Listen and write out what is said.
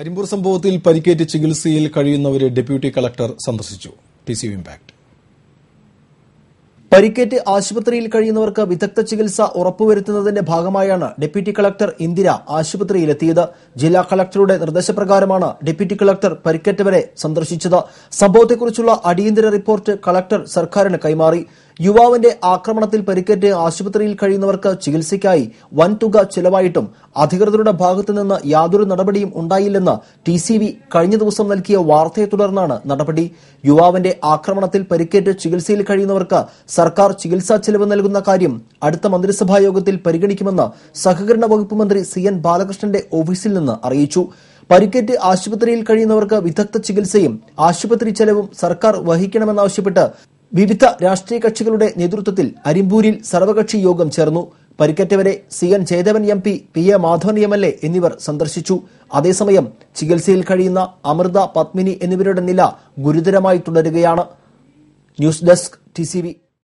അരിമ്പൂർ സംഭവത്തിൽ പരിക്കേറ്റ് ചികിത്സയിൽ കഴിയുന്നവരെ ഡെപ്യൂട്ടി കളക്ടർ സന്ദർശിച്ചു. ടി പരിക്കേറ്റ് ആശുപത്രിയിൽ കഴിയുന്നവർക്ക് വിദഗ്ധ ചികിത്സ ഉറപ്പുവരുത്തുന്നതിന്റെ ഭാഗമായാണ് ഡെപ്യൂട്ടി കളക്ടർ ഇന്ദിര ആശുപത്രിയിലെത്തിയത്. ജില്ലാ കളക്ടറുടെ നിർദ്ദേശപ്രകാരമാണ് ഡെപ്യൂട്ടി കളക്ടർ പരിക്കേറ്റവരെ സന്ദർശിച്ചത്. സംഭവത്തെക്കുറിച്ചുള്ള അടിയന്തര റിപ്പോർട്ട് കളക്ടർ സർക്കാരിന് കൈമാറി. യുവാവിന്റെ ആക്രമണത്തിൽ പരിക്കേറ്റ് ആശുപത്രിയിൽ കഴിയുന്നവർക്ക് ചികിത്സയ്ക്കായി വൻതുക ചെലവായിട്ടും അധികൃതരുടെ ഭാഗത്തുനിന്ന് യാതൊരു നടപടിയും ഉണ്ടായില്ലെന്ന് ടി സി വി കഴിഞ്ഞ ദിവസം നൽകിയ വാർത്തയെ തുടർന്നാണ് നടപടി. യുവാവിന്റെ ആക്രമണത്തിൽ പരിക്കേറ്റ് ചികിത്സയിൽ കഴിയുന്നവർക്ക് സർക്കാർ ചികിത്സാ ചെലവ് നൽകുന്ന കാര്യം അടുത്ത മന്ത്രിസഭാ യോഗത്തിൽ പരിഗണിക്കുമെന്ന് സഹകരണ വകുപ്പ് മന്ത്രി സി എൻ ബാലകൃഷ്ണന്റെ ഓഫീസിൽ നിന്ന് അറിയിച്ചു. പരിക്കേറ്റ് ആശുപത്രിയിൽ കഴിയുന്നവർക്ക് വിദഗ്ധ ചികിത്സയും ആശുപത്രി ചെലവും സർക്കാർ വഹിക്കണമെന്നാവശ്യപ്പെട്ട് വിവിധ രാഷ്ട്രീയ കക്ഷികളുടെ നേതൃത്വത്തിൽ അരിമ്പൂരിൽ സർവകക്ഷി യോഗം ചേർന്നു. പരിക്കേറ്റവരെ C N Jayadevan M P P A Madhavan M L A എന്നിവർ സന്ദർശിച്ചു. അതേസമയം ചികിത്സയിൽ കഴിയുന്ന അമൃത പത്മിനി എന്നിവരുടെ നില ഗുരുതരമായി തുടരുകയാണ്. News desk T